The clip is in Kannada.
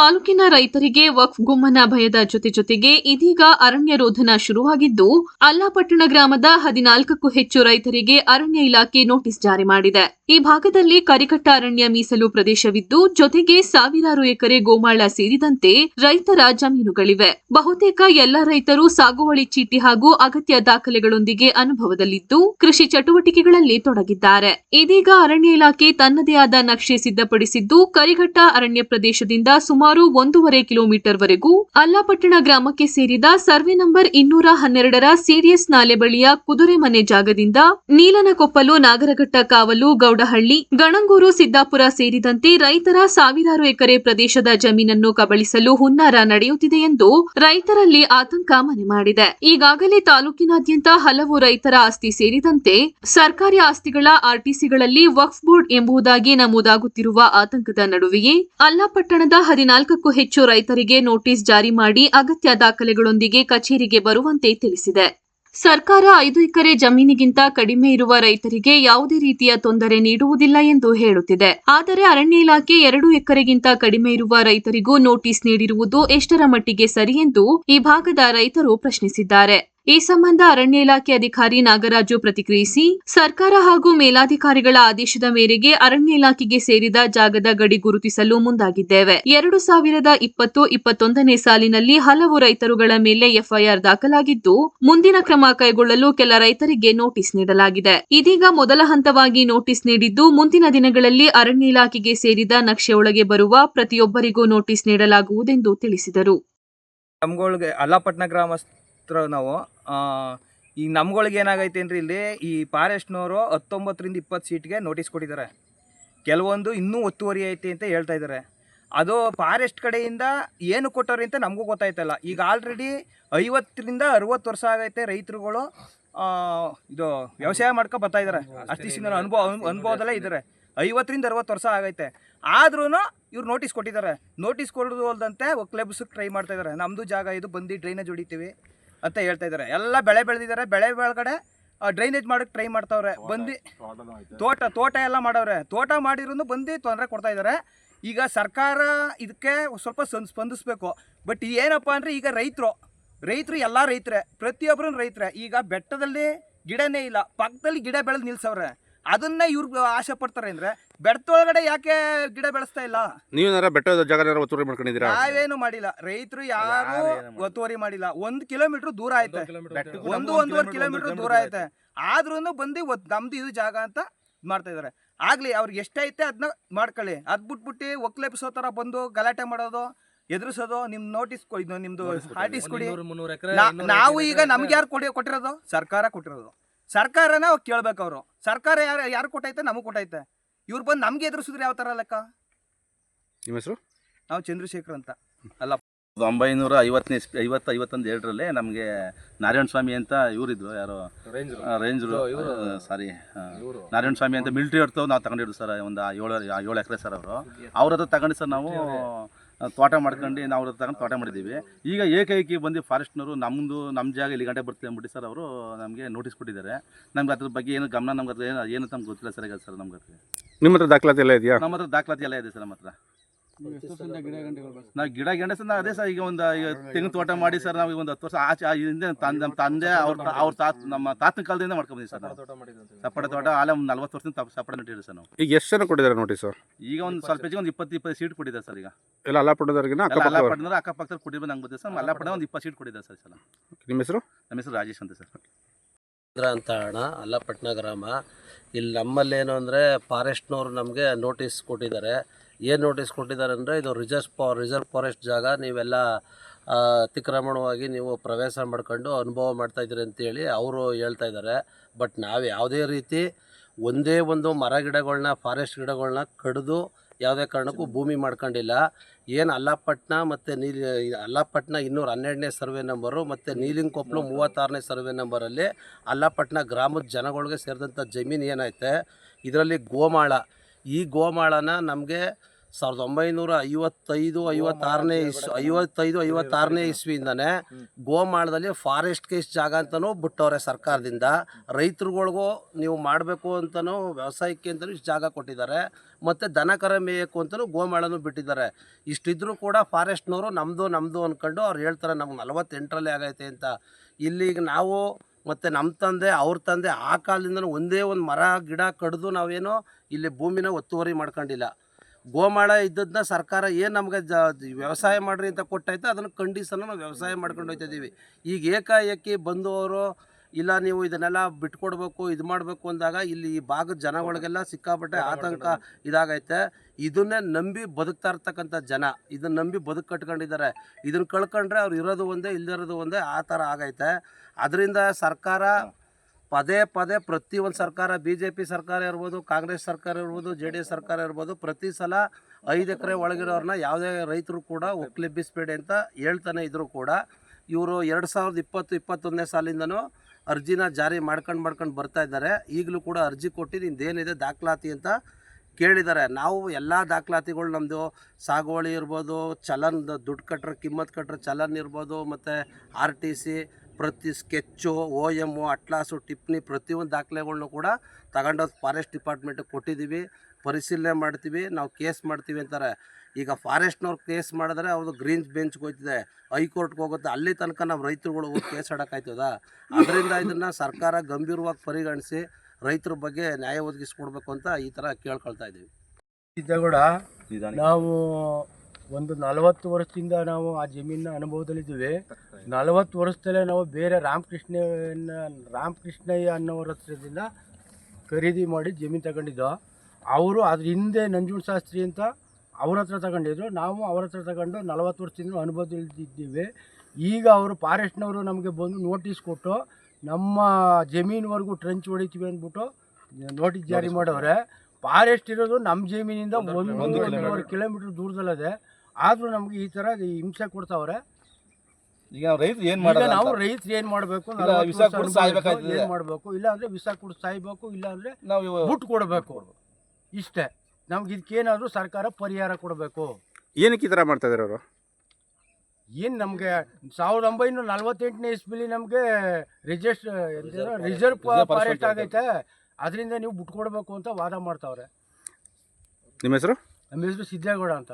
ತಾಲೂಕಿನ ರೈತರಿಗೆ ವಕ್ಫ್ ಗುಮ್ಮನ ಭಯದ ಜೊತೆ ಜೊತೆಗೆ ಇದೀಗ ಅರಣ್ಯ ರೋಧನ ಶುರುವಾಗಿದ್ದು, ಅಲ್ಲಾಪಟ್ಟಣ ಗ್ರಾಮದ ಹದಿನಾಲ್ಕಕ್ಕೂ ಹೆಚ್ಚು ರೈತರಿಗೆ ಅರಣ್ಯ ಇಲಾಖೆ ನೋಟಿಸ್ ಜಾರಿ ಮಾಡಿದೆ. ಈ ಭಾಗದಲ್ಲಿ ಕರಿಕಟ್ಟ ಅರಣ್ಯ ಮೀಸಲು ಪ್ರದೇಶವಿದ್ದು, ಜೊತೆಗೆ ಸಾವಿರಾರು ಎಕರೆ ಗೋಮಾಳ ಸೇರಿದಂತೆ ರೈತರ ಜಮೀನುಗಳಿವೆ. ಬಹುತೇಕ ಎಲ್ಲ ರೈತರು ಸಾಗುವಳಿ ಚೀಟಿ ಹಾಗೂ ಅಗತ್ಯ ದಾಖಲೆಗಳೊಂದಿಗೆ ಅನುಭವದಲ್ಲಿದ್ದು, ಕೃಷಿ ಚಟುವಟಿಕೆಗಳಲ್ಲಿ ತೊಡಗಿದ್ದಾರೆ. ಇದೀಗ ಅರಣ್ಯ ಇಲಾಖೆ ತನ್ನದೇ ಆದ ನಕ್ಷೆ ಸಿದ್ಧಪಡಿಸಿದ್ದು, ಕರಿಘಟ್ಟ ಅರಣ್ಯ ಪ್ರದೇಶದಿಂದ ಸುಮಾರು ಒಂದೂವರೆ ಕಿಲೋಮೀಟರ್ ವರೆಗೂ ಅಲ್ಲಾಪಟ್ಟಣ ಗ್ರಾಮಕ್ಕೆ ಸೇರಿದ ಸರ್ವೆ ನಂಬರ್ ಇನ್ನೂರ ಹನ್ನೆರಡರ ಸಿಡಿಎಸ್ ನಾಲೆ ಬಳಿಯ ಕುದುರೆ ಮನೆ ಜಾಗದಿಂದ ನೀಲನಕೊಪ್ಪಲು ನಾಗರಘಟ್ಟ ಕಾವಲು ಗೌಡಹಳ್ಳಿ ಗಣಂಗೂರು, ಸಿದ್ದಾಪುರ ಸೇರಿದಂತೆ ರೈತರ ಸಾವಿರಾರು ಎಕರೆ ಪ್ರದೇಶದ ಜಮೀನನ್ನು ಕಬಳಿಸಲು ಹುನ್ನಾರ ನಡೆಯುತ್ತಿದೆ ಎಂದು ರೈತರಲ್ಲಿ ಆತಂಕ ಮನೆ ಮಾಡಿದೆ. ಈಗಾಗಲೇ ತಾಲೂಕಿನಾದ್ಯಂತ ಹಲವು ರೈತರ ಆಸ್ತಿ ಸೇರಿದಂತೆ ಸರ್ಕಾರಿ ಆಸ್ತಿಗಳ ಆರ್ಟಿಸಿಗಳಲ್ಲಿ ವಕ್ಫ್ ಬೋರ್ಡ್ ಎಂಬುದಾಗಿ ನಮೂದಾಗುತ್ತಿರುವ ಆತಂಕದ ನಡುವೆಯೇ ಅಲ್ಲಾಪಟ್ಟಣದ ಹದಿನಾಲ್ಕಕ್ಕೂ ಹೆಚ್ಚು ರೈತರಿಗೆ ನೋಟಿಸ್ ಜಾರಿ ಮಾಡಿ ಅಗತ್ಯ ದಾಖಲೆಗಳೊಂದಿಗೆ ಕಚೇರಿಗೆ ಬರುವಂತೆ ತಿಳಿಸಿದೆ. ಸರ್ಕಾರ ಐದು ಎಕರೆ ಜಮೀನಿಗಿಂತ ಕಡಿಮೆ ಇರುವ ರೈತರಿಗೆ ಯಾವುದೇ ರೀತಿಯ ತೊಂದರೆ ನೀಡುವುದಿಲ್ಲ ಎಂದು ಹೇಳುತ್ತಿದೆ. ಆದರೆ ಅರಣ್ಯ ಇಲಾಖೆ ಎರಡು ಎಕರೆಗಿಂತ ಕಡಿಮೆ ಇರುವ ರೈತರಿಗೂ ನೋಟಿಸ್ ನೀಡಿರುವುದು ಎಷ್ಟರ ಮಟ್ಟಿಗೆ ಸರಿ ಎಂದು ಈ ಭಾಗದ ರೈತರು ಪ್ರಶ್ನಿಸಿದ್ದಾರೆ. ಈ ಸಂಬಂಧ ಅರಣ್ಯ ಇಲಾಖೆ ಅಧಿಕಾರಿ ನಾಗರಾಜು ಪ್ರತಿಕ್ರಿಯಿಸಿ, ಸರ್ಕಾರ ಹಾಗೂ ಮೇಲಾಧಿಕಾರಿಗಳ ಆದೇಶದ ಮೇರೆಗೆ ಅರಣ್ಯ ಇಲಾಖೆಗೆ ಸೇರಿದ ಜಾಗದ ಗಡಿ ಗುರುತಿಸಲು ಮುಂದಾಗಿದ್ದೇವೆ. ಎರಡು ಸಾವಿರದ ಇಪ್ಪತ್ತು ಇಪ್ಪತ್ತೊಂದನೇ ಸಾಲಿನಲ್ಲಿ ಹಲವು ರೈತರುಗಳ ಮೇಲೆ ಎಫ್ಐಆರ್ ದಾಖಲಾಗಿದ್ದು, ಮುಂದಿನ ಕ್ರಮ ಕೈಗೊಳ್ಳಲು ಕೆಲ ರೈತರಿಗೆ ನೋಟಿಸ್ ನೀಡಲಾಗಿದೆ. ಇದೀಗ ಮೊದಲ ಹಂತವಾಗಿ ನೋಟಿಸ್ ನೀಡಿದ್ದು, ಮುಂದಿನ ದಿನಗಳಲ್ಲಿ ಅರಣ್ಯ ಇಲಾಖೆಗೆ ಸೇರಿದ ನಕ್ಷೆಯೊಳಗೆ ಬರುವ ಪ್ರತಿಯೊಬ್ಬರಿಗೂ ನೋಟಿಸ್ ನೀಡಲಾಗುವುದೆಂದು ತಿಳಿಸಿದರು. ಗ್ರಾಮಸ್ಥರು ನಾವು ಈ ನಮ್ಗಳಿಗೆ ಏನಾಗೈತೆ ಅಂದ್ರೆ ಇಲ್ಲಿ, ಈ ಫಾರೆಸ್ಟ್ನವರು ಹತ್ತೊಂಬತ್ತರಿಂದ ಇಪ್ಪತ್ತು ಸೀಟ್ಗೆ ನೋಟಿಸ್ ಕೊಟ್ಟಿದ್ದಾರೆ. ಕೆಲವೊಂದು ಇನ್ನೂ ಒತ್ತುವರಿ ಐತೆ ಅಂತ ಹೇಳ್ತಾ ಇದ್ದಾರೆ. ಅದು ಫಾರೆಸ್ಟ್ ಕಡೆಯಿಂದ ಏನು ಕೊಟ್ಟವ್ರಿ ಅಂತ ನಮಗೂ ಗೊತ್ತಾಯ್ತಲ್ಲ. ಈಗ ಆಲ್ರೆಡಿ ಐವತ್ತರಿಂದ ಅರವತ್ತು ವರ್ಷ ಆಗೈತೆ ರೈತರುಗಳು ಇದು ವ್ಯವಸಾಯ ಮಾಡ್ಕೊ ಬರ್ತಾ ಇದ್ದಾರೆ. ಅಷ್ಟು ದಿವಸದಿಂದ ಅನುಭವ, ಅನುಭವದಲ್ಲೇ ಇದ್ದಾರೆ. ಐವತ್ತರಿಂದ ಅರವತ್ತು ವರ್ಷ ಆಗೈತೆ. ಆದ್ರೂ ಇವ್ರು ನೋಟಿಸ್ ಕೊಟ್ಟಿದ್ದಾರೆ. ನೋಟಿಸ್ ಕೊಡೋದು ಅಲ್ದಂತೆ ಕ್ಲಬ್ಸ್ ಟ್ರೈ ಮಾಡ್ತಾ ಇದ್ದಾರೆ. ನಮ್ಮದು ಜಾಗ ಇದು, ಬಂದು ಡ್ರೈನೇಜ್ ಹೊಡಿತೀವಿ. ಅಂತ ಹೇಳ್ತಾ ಇದ್ದಾರೆ ಎಲ್ಲ ಬೆಳೆ ಬೆಳೆದಿದ್ದಾರೆ ಬೆಳೆ ಬೆಳಗಡೆ ಡ್ರೈನೇಜ್ ಮಾಡೋಕ್ಕೆ ಟ್ರೈ ಮಾಡ್ತಾವ್ರೆ. ಬಂದು ತೋಟ ತೋಟ ಎಲ್ಲ ಮಾಡವ್ರೆ. ತೋಟ ಮಾಡಿರೋನು ಬಂದು ತೊಂದರೆ ಕೊಡ್ತಾ ಇದ್ದಾರೆ ಈಗ ಸರ್ಕಾರ ಇದಕ್ಕೆ ಸ್ವಲ್ಪ ಸ್ಪಂದಿಸಬೇಕು ಸ್ಪಂದಿಸ್ಬೇಕು. ಬಟ್ ಏನಪ್ಪ ಅಂದರೆ ಈಗ ರೈತರು ರೈತರು ಎಲ್ಲ ರೈತರೇ ಪ್ರತಿಯೊಬ್ಬರು ರೈತರೇ. ಈಗ ಬೆಟ್ಟದಲ್ಲಿ ಗಿಡನೇ ಇಲ್ಲ. ಪಕ್ಕದಲ್ಲಿ ಗಿಡ ಬೆಳೆದು ನಿಲ್ಸವ್ರೆ. ಅದನ್ನ ಇವ್ರು ಆಸೆ ಪಡ್ತಾರೆ ಅಂದ್ರೆ ಬೆಟ್ಟದೊಳಗಡೆ ಯಾಕೆ ಗಿಡ ಬೆಳೆಸ್ತಾ ಇಲ್ಲ? ನೀವೇನಾರ ಬೆಟ್ಟದ ಜಾಗ ಒತ್ತುವರಿ ಮಾಡ್ಕೊಂಡಿದ್ದೀರಾ? ನಾವೇನು ಮಾಡಿಲ್ಲ. ರೈತರು ಯಾರು ಒತ್ತುವರಿ ಮಾಡಿಲ್ಲ. ಒಂದ್ ಕಿಲೋಮೀಟರ್ ದೂರ ಐತೆ ಒಂದು ಒಂದೂವರೆ ಕಿಲೋಮೀಟರ್ ದೂರ ಐತೆ ಆದ್ರೂ ಬಂದು ನಮ್ದು ಇದು ಜಾಗ ಅಂತ ಇದ್ ಮಾಡ್ತಾ ಇದಾರೆ. ಆಗ್ಲಿ ಅವ್ರಿಗೆ ಎಷ್ಟೈತೆ ಅದನ್ನ ಮಾಡ್ಕೊಳ್ಳಿ. ಅದ್ ಬಿಟ್ಬಿಟ್ಟು ಒಕ್ಲೆಪಿಸೋ ತರ ಬಂದು ಗಲಾಟೆ ಮಾಡೋದು ಎದುರಿಸೋದು ನಿಮ್ ನೋಟಿಸ್ ನಿಮ್ದು ಆರ್ಟಿಸ್ ಕೊಡಿ. ನಾವು ಈಗ ನಮ್ಗೆ ಯಾರು ಕೊಡಿ ಕೊಟ್ಟಿರೋದು? ಸರ್ಕಾರ ಕೊಟ್ಟಿರೋದು. ಸರ್ಕಾರನ ಕೇಳ್ಬೇಕು ಅವರು. ಸರ್ಕಾರ ಯಾರು ಯಾರು ಕೊಟ್ಟೈತೆ ನಮಗೆ ಕೊಟ್ಟೈತೆ. ಇವ್ರು ಬಂದು ನಮ್ಗೆ ಎದುರಿಸಿದ್ರೆ ಯಾವ ಥರ ಲೆಕ್ಕ? ನಿಮ್ಮ ಹೆಸರು? ನಾವು ಚಂದ್ರಶೇಖರ್ ಅಂತ. ಅಲ್ಲ. ಒಂಬೈನೂರ ಐವತ್ತನೇ ಐವತ್ತು ಐವತ್ತೊಂದು ಎರಡರಲ್ಲಿ ನಮಗೆ ನಾರಾಯಣ ಸ್ವಾಮಿ ಅಂತ ಇವರಿದ್ರು ಯಾರೋ? ರೇಂಜ್ರು. ಸಾರಿ. ನಾರಾಯಣ ಸ್ವಾಮಿ ಅಂತ ಮಿಲ್ಟ್ರಿ ಹೊರತು ನಾವು ತಗೊಂಡಿದ್ರು ಸರ್ ಒಂದು ಏಳು ಏಳು ಎಕರೆ ಸರ್ ಅವರು. ಅವ್ರ ಹತ್ರ ತಗೊಂಡು ಸರ್ ನಾವು ತೋಟ ಮಾಡ್ಕೊಂಡು ನಾವು ಅವ್ರ ತಗೊಂಡು ತೋಟ ಮಾಡಿದ್ದೀವಿ. ಈಗ ಏಕೈಕಿ ಬಂದು ಫಾರೆಸ್ಟ್ನವರು ನಮ್ಮದು ನಮ್ಮ ಜಾಗ ಇಲ್ಲಿ ಗಂಟೆ ಬರ್ತೀವಿ ಅಂದ್ಬಿಟ್ಟು ಸರ್ ಅವರು ನಮಗೆ ನೋಟಿಸ್ ಕೊಟ್ಟಿದ್ದಾರೆ. ನಮ್ಗೆ ಅದ್ರ ಬಗ್ಗೆ ಏನು ಗಮನ ನಮ್ಗೆ ಅದ್ರ ಏನು ಏನು ನಮ್ಗೆ ಗೊತ್ತಿಲ್ಲ ಸರ್ ಈಗ ಸರ್ ನಮ್ಗೆ ನಿಮ್ಮ ಹತ್ರ ದಾಖಲಾತಿ ಎಲ್ಲ ಇದೆಯಾ? ನಮ್ಮ ಹತ್ರ ದಾಖಲಾತಿ ಎಲ್ಲ ಇದೆ ಸರ್ ನಮ್ಮ ಹತ್ರ. ನಾವು ಗಿಡ ಗೆಂಡ ಸರ್ ನಾವು ಅದೇ ಸರ್ ಈಗ ಒಂದು ಈಗ ತೆಂಗಿನ ತೋಟ ಮಾಡಿ ಸರ್ ನಾವು ಈಗ ಒಂದು ಹತ್ತು ವರ್ಷ ಆಚೆ ಆ ಹಿಂದೆ ತಂದೆ ನಮ್ಮ ತಂದೆ ಅವ್ರ ಅವ್ರ ತಾತ ನಮ್ಮ ತಾತನ ಕಾಲದಿಂದ ಮಾಡ್ಕೊಂಡ್ಬಂದಿವಿ ಸರ್ ನಾವು. ಸಪ್ಪಡೆ ತೋಟ ಆಲೆ ಒಂದು ನಲ್ವತ್ತು ವರ್ಷದಿಂದ ತಪ್ಪ ಸಪ್ಪಡೆ ನೆಟ್ಟಿರಿ ಸರ್ ನಾವು. ಈಗ ಎಷ್ಟು ಜನ ಕೊಟ್ಟಿದ್ದಾರೆ ನೋಟಿಸು ಈಗ ಒಂದು ಸ್ವಲ್ಪ ಹೆಚ್ಚಿಗೆ ಒಂದು ಇಪ್ಪತ್ತು ಇಪ್ಪತ್ತು ಸೀಟ್ ಕೊಟ್ಟಿದ್ದಾರೆ ಸರ್ ಈಗ. ಎಲ್ಲ ಅಲ್ಲ ಎಲ್ಲ ಅಕ್ಕಪಕ್ಕ ಅಲ್ಲಪಟ್ಟಣ ಅಕ್ಕಪಕ್ಕದಲ್ಲಿ ಕೊಟ್ಟಿದ್ದು ನಂಗೆ ಗೊತ್ತಿದೆ ಸರ್ ಅಲ್ಲಪಟ್ಟಣ ಒಂದು ಇಪ್ಪತ್ತು ಸೀಟ್ ಕೊಟ್ಟಿದ್ದಾರೆ ಸರ್ ಸಲ. ನಿಮ್ಮ ಹೆಸರು? ನಮ್ಮ ಹೆಸರು ರಾಜೇಶ್ ಅಂತ ಸರ್. ಅಂತ ಅಣ್ಣ ಅಲ್ಲಪಟ್ಟಣ ಗ್ರಾಮ. ಇಲ್ಲಿ ನಮ್ಮಲ್ಲೇನು ಅಂದರೆ ಫಾರೆಸ್ಟ್ನವ್ರು ನಮಗೆ ನೋಟಿಸ್ ಕೊಟ್ಟಿದ್ದಾರೆ. ಏನು ನೋಟಿಸ್ ಕೊಟ್ಟಿದ್ದಾರೆ ಅಂದರೆ ಇದು ರಿಸರ್ವ್ ಫಾ ರಿಸರ್ವ್ ಫಾರೆಸ್ಟ್ ಜಾಗ, ನೀವೆಲ್ಲ ಅತಿಕ್ರಮಣವಾಗಿ ನೀವು ಪ್ರವೇಶ ಮಾಡ್ಕೊಂಡು ಅನುಭವ ಮಾಡ್ತಾ ಇದ್ದೀರಿ ಅಂತೇಳಿ ಅವರು ಹೇಳ್ತಾ ಇದ್ದಾರೆ. ಬಟ್ ನಾವು ಯಾವುದೇ ರೀತಿ ಒಂದೇ ಒಂದು ಮರ ಗಿಡಗಳನ್ನ ಫಾರೆಸ್ಟ್ ಗಿಡಗಳನ್ನ ಕಡಿದು ಯಾವುದೇ ಕಾರಣಕ್ಕೂ ಭೂಮಿ ಮಾಡ್ಕೊಂಡಿಲ್ಲ. ಏನು ಅಲ್ಲಾಪಟ್ಟಣ ಮತ್ತು ನೀಲಿ ಅಲ್ಲಾಪಟ್ಟಣ ಇನ್ನೂರ ಹನ್ನೆರಡನೇ ಸರ್ವೆ ನಂಬರು ಮತ್ತು ನೀಲಿಂಕೊಪ್ಪಲು ಮೂವತ್ತಾರನೇ ಸರ್ವೆ ನಂಬರಲ್ಲಿ ಅಲ್ಲಾಪಟ್ಟಣ ಗ್ರಾಮದ ಜನಗಳಿಗೆ ಸೇರಿದಂಥ ಜಮೀನು ಏನೈತೆ ಇದರಲ್ಲಿ ಗೋಮಾಳ. ಈ ಗೋಮಾಳನ ನಮಗೆ ಸಾವಿರದ ಒಂಬೈನೂರ ಐವತ್ತೈದು ಐವತ್ತಾರನೇ ಇಸ್ ಐವತ್ತೈದು ಐವತ್ತಾರನೇ ಇಸ್ವಿಯಿಂದನೇ ಗೋಮಾಳದಲ್ಲಿ ಫಾರೆಸ್ಟ್ ಕೇಸ್ ಜಾಗ ಅಂತಲೂ ಬಿಟ್ಟವ್ರೆ ಸರ್ಕಾರದಿಂದ. ರೈತರುಗಳಿಗೂ ನೀವು ಮಾಡಬೇಕು ಅಂತಲೂ ವ್ಯವಸಾಯಕ್ಕೆ ಅಂತಲೂ ಇಷ್ಟು ಜಾಗ ಕೊಟ್ಟಿದ್ದಾರೆ. ಮತ್ತು ದನ ಕರ ಮೇಯಕ್ಕೂ ಅಂತಲೂ ಗೋಮಾಳನೂ ಬಿಟ್ಟಿದ್ದಾರೆ. ಇಷ್ಟಿದ್ರೂ ಕೂಡ ಫಾರೆಸ್ಟ್ನವರು ನಮ್ಮದು ನಮ್ಮದು ಅಂದ್ಕೊಂಡು ಅವ್ರು ಹೇಳ್ತಾರೆ ನಮ್ಗೆ ನಲವತ್ತೆಂಟರಲ್ಲಿ ಆಗೈತೆ ಅಂತ. ಇಲ್ಲಿಗ ನಾವು ಮತ್ತು ನಮ್ಮ ತಂದೆ ಅವ್ರ ತಂದೆ ಆ ಕಾಲದಿಂದನೂ ಒಂದೇ ಒಂದು ಮರ ಗಿಡ ಕಡಿದು ನಾವೇನೋ ಇಲ್ಲಿ ಭೂಮಿನ ಒತ್ತುವರಿ ಮಾಡ್ಕೊಂಡಿಲ್ಲ. ಗೋಮಾಳ ಇದ್ದದನ್ನ ಸರ್ಕಾರ ಏನು ನಮಗೆ ಜ ವ್ಯವಸಾಯ ಮಾಡ್ರಿ ಅಂತ ಕೊಟ್ಟೈತೆ ಅದನ್ನು ಖಂಡಿಸಲು ನಾವು ವ್ಯವಸಾಯ ಮಾಡ್ಕೊಂಡು ಹೋಗ್ತಾ ಇದ್ದೀವಿ ಈಗ ಏಕಾಏಕಿ ಬಂದವರು ಇಲ್ಲ ನೀವು ಇದನ್ನೆಲ್ಲ ಬಿಟ್ಕೊಡ್ಬೇಕು ಇದು ಮಾಡಬೇಕು ಅಂದಾಗ ಇಲ್ಲಿ ಈ ಭಾಗದ ಜನಗಳಿಗೆಲ್ಲ ಸಿಕ್ಕಾಪಟ್ಟೆ ಆತಂಕ ಇದಾಗೈತೆ. ಇದನ್ನೇ ನಂಬಿ ಬದುಕ್ತಾ ಇರ್ತಕ್ಕಂಥ ಜನ ಇದನ್ನ ನಂಬಿ ಬದುಕು ಕಟ್ಕೊಂಡಿದ್ದಾರೆ. ಇದನ್ನ ಕಳ್ಕೊಂಡ್ರೆ ಅವ್ರು ಇರೋದು ಒಂದೇ ಇಲ್ದಿರೋದು ಒಂದೇ ಆ ಥರ ಆಗೈತೆ. ಅದರಿಂದ ಸರ್ಕಾರ ಪದೇ ಪದೇ ಪ್ರತಿಯೊಂದು ಸರ್ಕಾರ ಬಿ ಜೆ ಪಿ ಸರ್ಕಾರ ಇರ್ಬೋದು, ಕಾಂಗ್ರೆಸ್ ಸರ್ಕಾರ ಇರ್ಬೋದು, ಜೆ ಡಿ ಎಸ್ ಸರ್ಕಾರ ಇರ್ಬೋದು, ಪ್ರತಿ ಸಲ ಐದು ಎಕರೆ ಒಳಗಿರೋರನ್ನ ಯಾವುದೇ ರೈತರು ಕೂಡ ಒಕ್ಲೆಬ್ಬಿಸಬೇಡಿ ಅಂತ ಹೇಳ್ತಾನೆ ಇದ್ರು ಕೂಡ. ಇವರು ಎರಡು ಸಾವಿರದ ಇಪ್ಪತ್ತು, ಇಪ್ಪತ್ತೊಂದನೇ ಸಾಲಿಂದನೂ ಅರ್ಜಿನ ಜಾರಿ ಮಾಡ್ಕೊಂಡು ಮಾಡ್ಕೊಂಡು ಬರ್ತಾ ಇದ್ದಾರೆ. ಈಗಲೂ ಕೂಡ ಅರ್ಜಿ ಕೊಟ್ಟು ನಿಂದೇನಿದೆ ದಾಖಲಾತಿ ಅಂತ ಕೇಳಿದ್ದಾರೆ. ನಾವು ಎಲ್ಲ ದಾಖಲಾತಿಗಳು ನಮ್ಮದು ಸಾಗುವಳಿ ಇರ್ಬೋದು ಚಲನ್ ದುಡ್ಡು ಕಟ್ಟರೆ ಕಿಮ್ಮತ್ ಕಟ್ಟರೆ ಚಲನ್ ಇರ್ಬೋದು, ಮತ್ತು ಆರ್ ಟಿ ಸಿ ಪ್ರತಿ ಸ್ಕೆಚ್ಚು ಓ ಎಮ್ಮು ಅಟ್ಲಾಸು ಟಿಪ್ನಿ ಪ್ರತಿಯೊಂದು ದಾಖಲೆಗಳ್ನು ಕೂಡ ತಗೊಂಡೋಗಿ ಫಾರೆಸ್ಟ್ ಡಿಪಾರ್ಟ್ಮೆಂಟಿಗೆ ಕೊಟ್ಟಿದ್ದೀವಿ ಪರಿಶೀಲನೆ ಮಾಡ್ತೀವಿ ನಾವು ಕೇಸ್ ಮಾಡ್ತೀವಿ ಅಂತಾರೆ. ಈಗ ಫಾರೆಸ್ಟ್ನವ್ರು ಕೇಸ್ ಮಾಡಿದ್ರೆ ಅವ್ರದ್ದು ಗ್ರೀನ್ ಬೆಂಚ್ಗೆ ಹೋಗ್ತಿದೆ ಹೈಕೋರ್ಟ್ಗೆ ಹೋಗುತ್ತೆ ಅಲ್ಲಿ ತನಕ ನಾವು ರೈತರುಗಳು ಹೋಗಿ ಕೇಸ್ ಆಡೋಕ್ಕಾಯ್ತದ? ಅದರಿಂದ ಇದನ್ನು ಸರ್ಕಾರ ಗಂಭೀರವಾಗಿ ಪರಿಗಣಿಸಿ ರೈತರ ಬಗ್ಗೆ ನ್ಯಾಯ ಒದಗಿಸ್ಕೊಡ್ಬೇಕು ಅಂತ ಈ ಥರ ಕೇಳ್ಕೊಳ್ತಾ ಇದ್ದೀವಿ ಸಿದ್ದೇಗೌಡ ನಿಧಾನ ನಾವು ಒಂದು ನಲವತ್ತು ವರ್ಷದಿಂದ ನಾವು ಆ ಜಮೀನಿನ ಅನುಭವದಲ್ಲಿದ್ದೀವಿ. ನಲವತ್ತು ವರ್ಷದಲ್ಲೇ ನಾವು ಬೇರೆ ರಾಮಕೃಷ್ಣನ ರಾಮಕೃಷ್ಣಯ್ಯ ಅನ್ನೋರ ಹತ್ರದಿಂದ ಖರೀದಿ ಮಾಡಿ ಜಮೀನು ತಗೊಂಡಿದ್ದೋ. ಅವರು ಅದ್ರ ಹಿಂದೆ ನಂಜುಣ ಶಾಸ್ತ್ರಿ ಅಂತ ಅವ್ರ ಹತ್ರ ತಗೊಂಡಿದ್ರು. ನಾವು ಅವ್ರ ಹತ್ರ ತಗೊಂಡು ನಲವತ್ತು ವರ್ಷದಿಂದ ಅನುಭವದಲ್ಲಿದ್ದೀವಿ. ಈಗ ಅವರು ಫಾರೆಸ್ಟ್ನವರು ನಮಗೆ ಬಂದು ನೋಟಿಸ್ ಕೊಟ್ಟು ನಮ್ಮ ಜಮೀನುವರೆಗೂ ಟ್ರೆಂಚ್ ಹೊಡಿತೀವಿ ಅಂದ್ಬಿಟ್ಟು ನೋಟಿಸ್ ಜಾರಿ ಮಾಡವ್ರೆ. ಫಾರೆಸ್ಟ್ ಇರೋದು ನಮ್ಮ ಜಮೀನಿಂದ ಒಂದು ಒಂದೂವರೆ ಕಿಲೋಮೀಟರ್ ದೂರದಲ್ಲದೆ ಆದರೂ ನಮಗೆ ಈ ಥರ ಹಿಂಸೆ ಕೊಡ್ತಾವ್ರೆ. ಈಗ ರೈತರು ಏನು ಈಗ ಮಾಡೋದು ನಾವು ಅಂತ? ರೈತರು ಏನು ಮಾಡಬೇಕು? ಇಲ್ಲ, ವಿಷ ಸಾಯ್ಬೇಕಾಗ್ತದೆ. ಏನು ಮಾಡಬೇಕು? ಇಲ್ಲ ಅಂದರೆ ವಿಷ ಕುಡ್ದು ಸಾಯ್ಬೇಕು ಇಲ್ಲ ಅಂದರೆ ನಾವು ಇವ- ಬುಟ್ಟು ಕೊಡಬೇಕು. ಇಷ್ಟೇ. ನಮ್ಗೆ ಇದಕ್ಕೇನಾದರೂ ಸರ್ಕಾರ ಪರಿಹಾರ ಕೊಡಬೇಕು. ಏನಕ್ಕೆ ಈ ಥರ ಮಾಡ್ತಾ ಇದ್ದಾರೆ ಅವರು? ಏನು ನಮಗೆ ಸಾವಿರದ ಒಂಬೈನೂರ ನಲ್ವತ್ತೆಂಟನೇ ಇಸ್ಬಿಲಿ ನಮಗೆ ರಿಜಿಸ್ಟ್ ರಿಸರ್ವ್ ಫಾರೆಸ್ಟ್ ಆಗೈತೆ. ಅದರಿಂದ ನೀವು ಬಿಟ್ಕೊಡ್ಬೇಕು ಅಂತ ವಾದ ಮಾಡ್ತಾವ್ರೆ. ನಿಮ್ಮ ಹೆಸರು? ನಮ್ಮ ಹೆಸರು ಸಿದ್ದೇಗೌಡ ಅಂತ.